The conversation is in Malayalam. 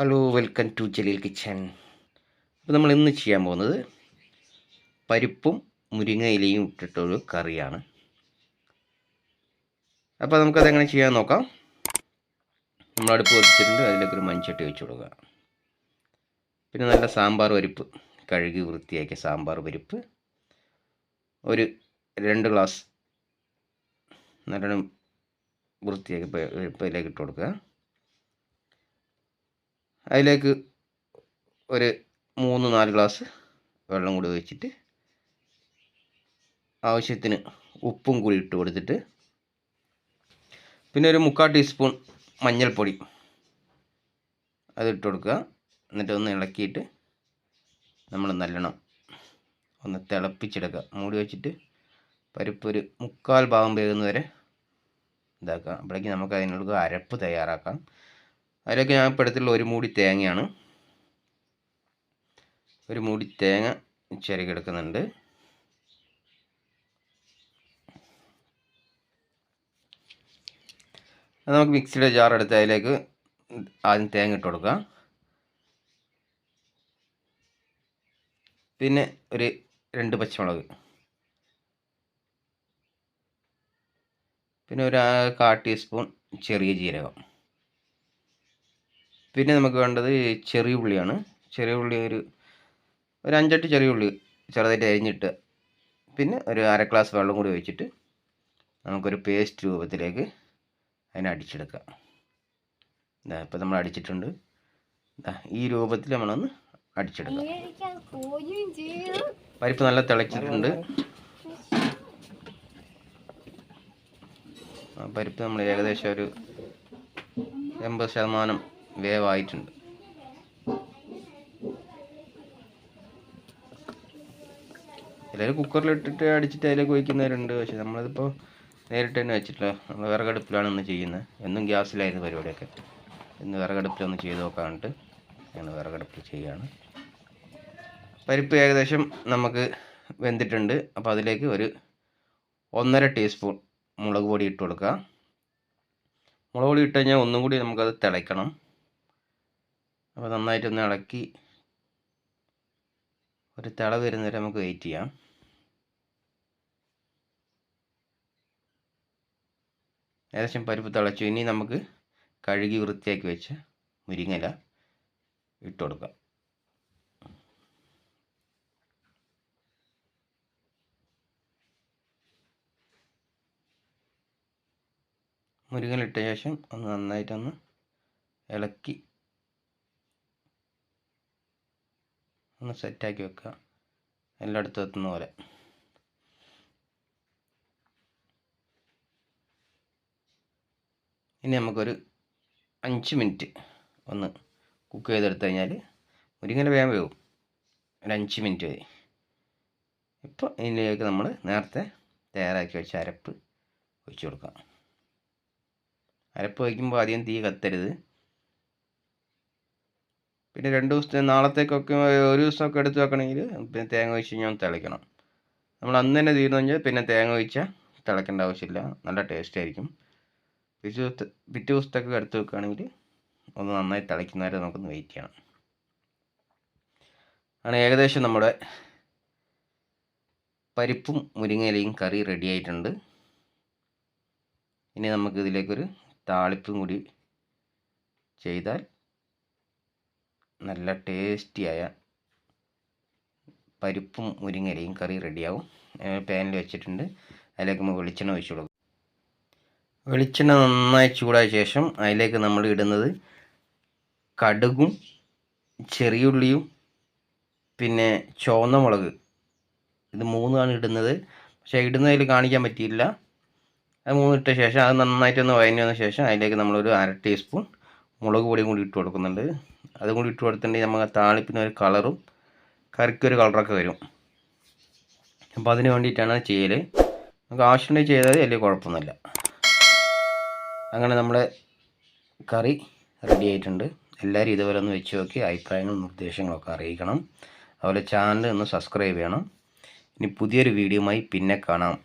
Hello welcome to Jaleel kitchen അപ്പോൾ നമ്മൾ ഇന്ന് ചെയ്യാൻ പോകുന്നത് പരിപ്പും മുരിങ്ങയിലയും ഇട്ടിട്ടൊരു കറിയാണ്. അപ്പോൾ നമുക്കതെങ്ങനെ ചെയ്യാൻ നോക്കാം. നമ്മൾ അടുപ്പ് വെച്ചിട്ടുണ്ട് അതിലേക്ക് ഒരു മൺചട്ടി വെച്ച് കൊടുക്കുക. പിന്നെ നല്ല സാമ്പാർ പരിപ്പ് കഴുകി വൃത്തിയാക്കിയ സാമ്പാർ പരിപ്പ്. ഒരു രണ്ട് ഗ്ലാസ് നല്ലോണം വൃത്തിയാക്കി പരിപ്പിലേക്ക് ഇട്ട് കൊടുക്കുക. അതിലേക്ക് ഒരു മൂന്ന് നാല് ഗ്ലാസ് വെള്ളം കൂടി ഒഴിച്ചിട്ട് ആവശ്യത്തിന് ഉപ്പും കൂടി ഇട്ട് കൊടുത്തിട്ട് പിന്നെ ഒരു മുക്കാൽ ടീസ്പൂൺ മഞ്ഞൾപ്പൊടി അതിട്ട് കൊടുക്കുക. എന്നിട്ട് ഒന്ന് ഇളക്കിയിട്ട് നമ്മൾ നല്ലോണം ഒന്ന് തിളപ്പിച്ചെടുക്കുക. മൂടി വെച്ചിട്ട് പരിപ്പ് ഒരു മുക്കാൽ ഭാഗം വേകുന്ന വരെ ഇതാക്കാം അപ്പോഴേക്കും നമുക്ക് അതിനുള്ള അരപ്പ് തയ്യാറാക്കാം. അതിലേക്ക് ഞാൻ ഇപ്പോൾ എടുത്തിട്ടുള്ള ഒരു മൂടി തേങ്ങയാണ്. ഒരു മൂടി തേങ്ങ ചിരകിയെടുക്കുന്നുണ്ട് അത് നമുക്ക് മിക്സിയുടെ ജാർ എടുത്ത് അതിലേക്ക് ആദ്യം തേങ്ങ ഇട്ട് കൊടുക്കാം പിന്നെ ഒരു രണ്ട് പച്ചമുളക്. പിന്നെ ഒരു കാ ടീസ്പൂൺ ചെറിയ ജീരകം. പിന്നെ നമുക്ക് വേണ്ടത് ചെറിയ ഉള്ളിയാണ്. ചെറിയ ഉള്ളി ഒരു ഒരു അഞ്ചെട്ട് ചെറിയ ഉള്ളി ചെറുതായിട്ട് അരിഞ്ഞിട്ട് പിന്നെ ഒരു അര ഗ്ലാസ് വെള്ളം കൂടി ഒഴിച്ചിട്ട് നമുക്കൊരു പേസ്റ്റ് രൂപത്തിലേക്ക് അതിനെ അടിച്ചെടുക്കാം. ഇതാ ഇപ്പം നമ്മൾ അടിച്ചിട്ടുണ്ട്. ഈ രൂപത്തിൽ നമ്മളൊന്ന് അടിച്ചെടുക്കാം. പരിപ്പ് നല്ല തിളച്ചിട്ടുണ്ട് പരിപ്പ് നമ്മൾ ഏകദേശം ഒരു എൺപത് ശതമാനം വേവായിട്ടുണ്ട്. എല്ലാവരും കുക്കറിലിട്ടിട്ട് അടിച്ചിട്ട് അതിലേക്ക് ഒഴിക്കുന്നവരുണ്ട്. പക്ഷെ നമ്മളിതിപ്പോൾ നേരിട്ട് തന്നെ വെച്ചിട്ടില്ല. നമ്മൾ വിറകടുപ്പിലാണ് ഇന്ന് ചെയ്യുന്നത്. എന്നും ഗ്യാസിലായിരുന്നു പരിപാടിയൊക്കെ. ഇന്ന് വിറകടുപ്പിലൊന്ന് ചെയ്ത് നോക്കാനിട്ട് ഞങ്ങൾ വിറകടുപ്പിൽ ചെയ്യുകയാണ്. പരിപ്പ് ഏകദേശം നമുക്ക് വെന്തിട്ടുണ്ട്. അപ്പോൾ അതിലേക്ക് ഒരു ഒന്നര ടീസ്പൂൺ മുളക് പൊടി ഇട്ട് കൊടുക്കുക. മുളക് പൊടി ഇട്ട് കഴിഞ്ഞാൽ ഒന്നും കൂടി നമുക്കത് തിളയ്ക്കണം. അപ്പോൾ നന്നായിട്ടൊന്ന് ഇളക്കി ഒരു തിള വരുന്നവരെ നമുക്ക് വെയിറ്റ് ചെയ്യാം. ഏകദേശം പരിപ്പ് തിളച്ചു. ഇനി നമുക്ക് കഴുകി വൃത്തിയാക്കി വെച്ച് മുരിങ്ങല ഇട്ട് കൊടുക്കാം. മുരിങ്ങല ഇട്ട ശേഷം ഒന്ന് നന്നായിട്ടൊന്ന് ഇളക്കി ഒന്ന് സെറ്റാക്കി വെക്കുക. എല്ലായിടത്തും എത്തുന്ന പോലെ. ഇനി നമുക്കൊരു അഞ്ച് മിനിറ്റ് ഒന്ന് കുക്ക് ചെയ്തെടുത്ത് കഴിഞ്ഞാൽ മുരിങ്ങല വേഗം വേവും. ഒരു അഞ്ച് മിനിറ്റ് മതി. ഇപ്പോൾ ഇതിലേക്ക് നമ്മൾ നേരത്തെ തയ്യാറാക്കി വെച്ച അരപ്പ് ഒഴിച്ചു കൊടുക്കാം. അരപ്പ് വയ്ക്കുമ്പോൾ ആദ്യം തീ കത്തരുത്. പിന്നെ രണ്ട് ദിവസത്തെ നാളത്തേക്കൊക്കെ ഒരു ദിവസമൊക്കെ എടുത്ത് വെക്കണമെങ്കിൽ പിന്നെ തേങ്ങ ഒഴിച്ച് കഴിഞ്ഞാൽ തിളയ്ക്കണം. നമ്മൾ അന്ന് തന്നെ തീർന്നു കഴിഞ്ഞാൽ പിന്നെ തേങ്ങ ഒഴിച്ചാൽ തിളയ്ക്കേണ്ട ആവശ്യമില്ല. നല്ല ടേസ്റ്റ് ആയിരിക്കും. പിറ്റേ ദിവസത്തെ പിറ്റേ ദിവസത്തൊക്കെ എടുത്ത് വെക്കുകയാണെങ്കിൽ ഒന്ന് നന്നായി തിളയ്ക്കുന്നവരെ നമുക്കൊന്ന് വെയിറ്റ് ചെയ്യണം. ആണ് ഏകദേശം നമ്മുടെ പരിപ്പും മുരിങ്ങയിലയും കറി റെഡി ആയിട്ടുണ്ട്. ഇനി നമുക്ക് ഇതിലേക്കൊരു താളിപ്പും കൂടി ചെയ്താൽ നല്ല ടേസ്റ്റിയായ പരിപ്പും മുരിങ്ങരയും കറി റെഡിയാവും. പാനിൽ വെച്ചിട്ടുണ്ട്. അതിലേക്ക് നമ്മൾ വെളിച്ചെണ്ണ ഒഴിച്ചു കൊടുക്കും. വെളിച്ചെണ്ണ നന്നായി ചൂടായ ശേഷം അതിലേക്ക് നമ്മൾ ഇടുന്നത് കടുകും ചെറിയുള്ളിയും പിന്നെ ചുവന്ന മുളക്. ഇത് മൂന്നാണ് ഇടുന്നത്. പക്ഷേ ഇടുന്നതിൽ കാണിക്കാൻ പറ്റിയില്ല. അത് മൂന്നിട്ട ശേഷം അത് നന്നായിട്ടൊന്ന് വഴഞ്ഞു വന്ന ശേഷം അതിലേക്ക് നമ്മളൊരു അര ടീസ്പൂൺ മുളക് പൊടിയും കൂടി ഇട്ട് കൊടുക്കുന്നുണ്ട്. അതും കൂടി ഇട്ട് കൊടുത്തിട്ടുണ്ടെങ്കിൽ നമുക്ക് താളിപ്പിന് ഒരു കളറും കറിക്കൊരു കളറൊക്കെ വരും. അപ്പോൾ അതിന് വേണ്ടിയിട്ടാണ് ചെയ്യൽ നമുക്ക് ആവശ്യമുണ്ടെങ്കിൽ ചെയ്താൽ വലിയ കുഴപ്പമൊന്നുമില്ല. അങ്ങനെ നമ്മുടെ കറി റെഡി ആയിട്ടുണ്ട്. എല്ലാവരും ഇതുപോലെ ഒന്ന് വെച്ച് നോക്കി അഭിപ്രായങ്ങളും നിർദ്ദേശങ്ങളൊക്കെ അറിയിക്കണം. അതുപോലെ ചാനൽ ഒന്ന് സബ്സ്ക്രൈബ് ചെയ്യണം. ഇനി പുതിയൊരു വീഡിയോയുമായി പിന്നെ കാണാം.